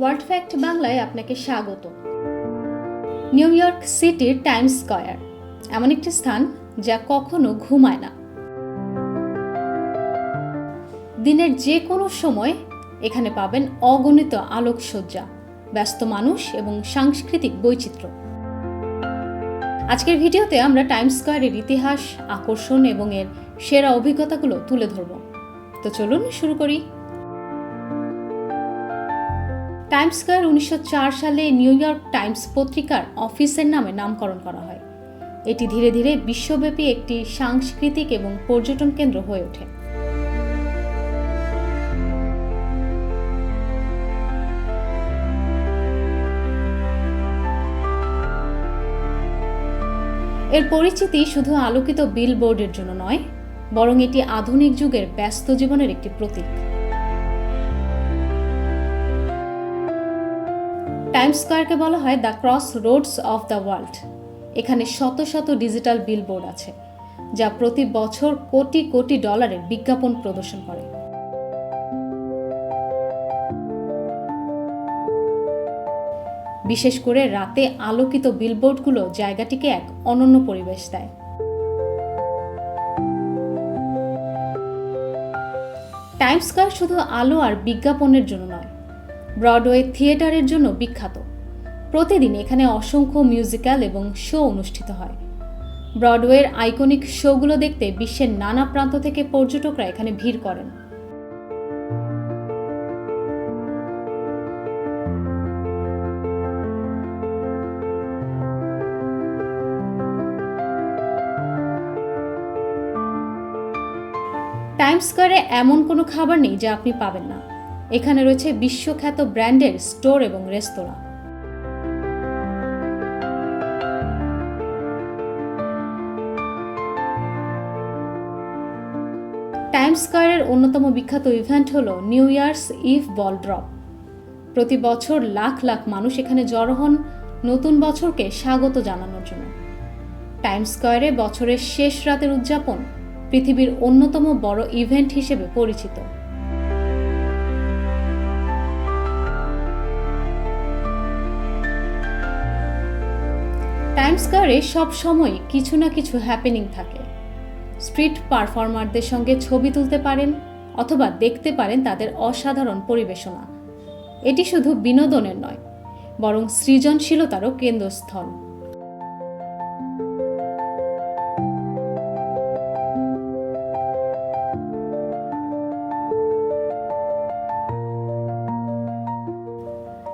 World fact বাংলায় আপনাকে স্বাগত। নিউ ইয়র্ক সিটির টাইমস স্কয়ার, এমন একটি স্থান যা কখনো ঘুমায় না। দিনের যে কোনো সময় এখানে পাবেন অগণিত আলোকসজ্জা, ব্যস্ত মানুষ এবং সাংস্কৃতিক বৈচিত্র্য। আজকের ভিডিওতে আমরা টাইমস স্কয়ারের ইতিহাস, আকর্ষণ এবং এর সেরা অভিজ্ঞতাগুলো তুলে ধরব। তো চলুন শুরু করি। টাইমস স্কয়ার উনিশশো সালে নিউ ইয়র্ক টাইমস পত্রিকার অফিসের নামে নামকরণ করা হয়। এটি ধীরে ধীরে বিশ্বব্যাপী একটি সাংস্কৃতিক এবং পর্যটন কেন্দ্র হয়ে ওঠে। এর পরিচিতি শুধু আলোকিত বিলবোর্ডের জন্য নয়, বরং এটি আধুনিক যুগের ব্যস্ত জীবনের একটি প্রতীক। টাইমস স্কোয়ারকে বলা হয় the crossroads of the world এখানে শত শত ডিজিটাল বিলবোর্ড আছে, যা প্রতি বছর কোটি কোটি ডলারের বিজ্ঞাপন প্রদর্শন করে। বিশেষ করে রাতে আলোকিত বিলবোর্ডগুলো জায়গাটিকে এক অনন্য পরিবেশ দেয়। টাইমস স্কোয়ার শুধু আলো আর বিজ্ঞাপনের জন্য নয় ব্রডওয়ে থিয়েটারের জন্য বিখ্যাত। প্রতিদিন এখানে অসংখ্য মিউজিক্যাল এবং শো অনুষ্ঠিত হয়। ব্রডওয়ের আইকনিক শোগুলো দেখতে বিশ্বের নানা প্রান্ত থেকে পর্যটকরা এখানে ভিড় করেন। টাইমস স্কোয়ারে এমন কোনো খাবার নেই যা আপনি পাবেন না। এখানে রয়েছে বিশ্বখ্যাত ব্র্যান্ডের স্টোর এবং রেস্তোরাঁ। টাইমস স্কয়ারের অন্যতম বিখ্যাত ইভেন্ট হল New Year's Eve ball drop. প্রতি বছর লাখ লাখ মানুষ এখানে জড়ো হন নতুন বছরকে স্বাগত জানানোর জন্য। টাইমস স্কয়ারে বছরের শেষ রাতের উদযাপন পৃথিবীর অন্যতম বড় ইভেন্ট হিসেবে পরিচিত। টাইমস স্কয়ারে সব সময় কিছু না কিছু হ্যাপেনিং থাকে। স্ট্রিট পারফর্মারদের সঙ্গে ছবি তুলতে পারেন অথবা দেখতে পারেন তাদের অসাধারণ পরিবেশনা। এটি শুধু বিনোদনের নয়, বরং সৃজনশীলতারও কেন্দ্রস্থল।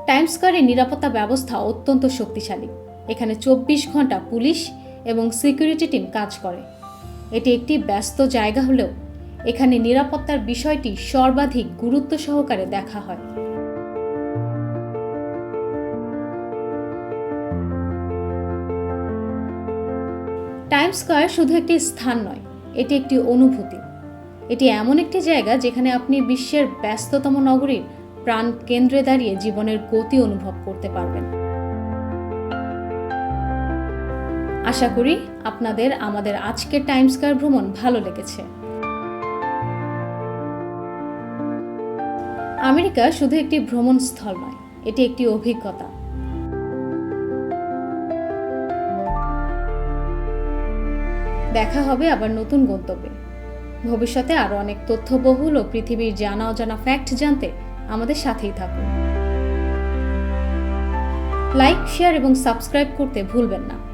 টাইমস স্কয়ারের নিরাপত্তা ব্যবস্থা অত্যন্ত শক্তিশালী। এখানে চব্বিশ ঘণ্টা পুলিশ এবং সিকিউরিটি টিম কাজ করে। এটি একটি ব্যস্ত জায়গা হলেও এখানে নিরাপত্তার বিষয়টি সর্বাধিক গুরুত্ব সহকারে দেখা হয়। টাইম স্কয়ার শুধু একটি স্থান নয়, এটি একটি অনুভূতি। এটি এমন একটি জায়গা যেখানে আপনি বিশ্বের ব্যস্ততম নগরীর প্রাণ কেন্দ্রে দাঁড়িয়ে জীবনের গতি অনুভব করতে পারবেন। আশা করি আপনাদের আমাদের আজকের টাইম স্কয়ার ভ্রমণ ভালো লেগেছে। আমেরিকা শুধু একটি ভ্রমণ স্থল নয়, এটি একটি অভিজ্ঞতা। দেখা হবে আবার নতুন গন্তব্যে। ভবিষ্যতে আরও অনেক তথ্যবহুল ও পৃথিবীর জানা অজানা ফ্যাক্ট জানতে আমাদের সাথেই থাকুন। লাইক শেয়ার এবং সাবস্ক্রাইব করতে ভুলবেন না।